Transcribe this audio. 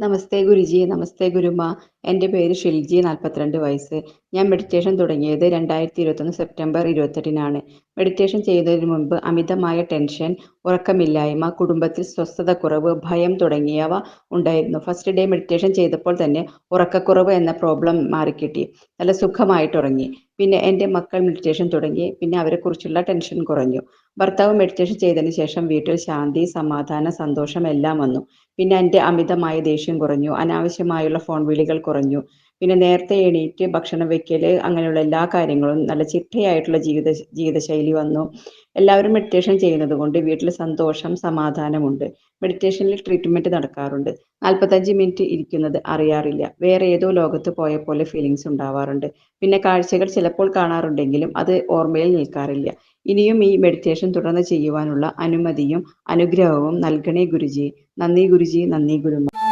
നമസ്തേ ഗുരുജി നമസ്തേ ഗുരുമ. എന്റെ പേര് ഷിൽജി നാൽപ്പത്തിരണ്ട് വയസ്സ്. ഞാൻ മെഡിറ്റേഷൻ തുടങ്ങിയത് രണ്ടായിരത്തി ഇരുപത്തൊന്ന് സെപ്റ്റംബർ ഇരുപത്തെട്ടിനാണ്. മെഡിറ്റേഷൻ ചെയ്യുന്നതിന് മുൻപ് അമിതമായ ടെൻഷൻ ഉറക്കമില്ലായ്മ കുടുംബത്തിൽ സ്വസ്ഥതക്കുറവ് ഭയം തുടങ്ങിയവ ഉണ്ടായിരുന്നു. ഫസ്റ്റ് ഡേ മെഡിറ്റേഷൻ ചെയ്തപ്പോൾ തന്നെ ഉറക്കക്കുറവ് എന്ന പ്രോബ്ലം മാറിക്കിട്ടി. നല്ല സുഖമായിട്ട് ഉറങ്ങി പിന്നെ എന്റെ മക്കൾ മെഡിറ്റേഷൻ തുടങ്ങി. പിന്നെ അവരെക്കുറിച്ചുള്ള ടെൻഷൻ കുറഞ്ഞു. ഭർത്താവ് മെഡിറ്റേഷൻ ചെയ്തതിന് ശേഷം വീട്ടിൽ ശാന്തി സമാധാനം സന്തോഷം എല്ലാം വന്നു. പിന്നെ എന്റെ അമിതമായ ദേഷ്യം കുറഞ്ഞു. അനാവശ്യമായുള്ള ഫോൺ വിളികൾ കുറഞ്ഞു. പിന്നെ നേരത്തെ എണീറ്റ് ഭക്ഷണം വെക്കൽ അങ്ങനെയുള്ള എല്ലാ കാര്യങ്ങളും നല്ല ചിട്ടയായിട്ടുള്ള ജീവിത ജീവിതശൈലി വന്നു. എല്ലാവരും മെഡിറ്റേഷൻ ചെയ്യുന്നത് കൊണ്ട് വീട്ടിൽ സന്തോഷം സമാധാനമുണ്ട്. മെഡിറ്റേഷനിൽ ട്രീറ്റ്മെന്റ് നടക്കാറുണ്ട്. നാൽപ്പത്തഞ്ച് മിനിറ്റ് ഇരിക്കുന്നത് അറിയാറില്ല. വേറെ ഏതോ ലോകത്ത് പോയ പോലെ ഫീലിങ്സ് ഉണ്ടാവാറുണ്ട്. പിന്നെ കാഴ്ചകൾ ചിലപ്പോൾ കാണാറുണ്ടെങ്കിലും അത് ഓർമ്മയിൽ നിൽക്കാറില്ല. ഇനിയും ഈ മെഡിറ്റേഷൻ തുടർന്ന് ചെയ്യുവാനുള്ള അനുമതിയും അനുഗ്രഹവും നൽകണേ ഗുരുജി. നന്ദി ഗുരുജി നന്ദി ഗുരുമ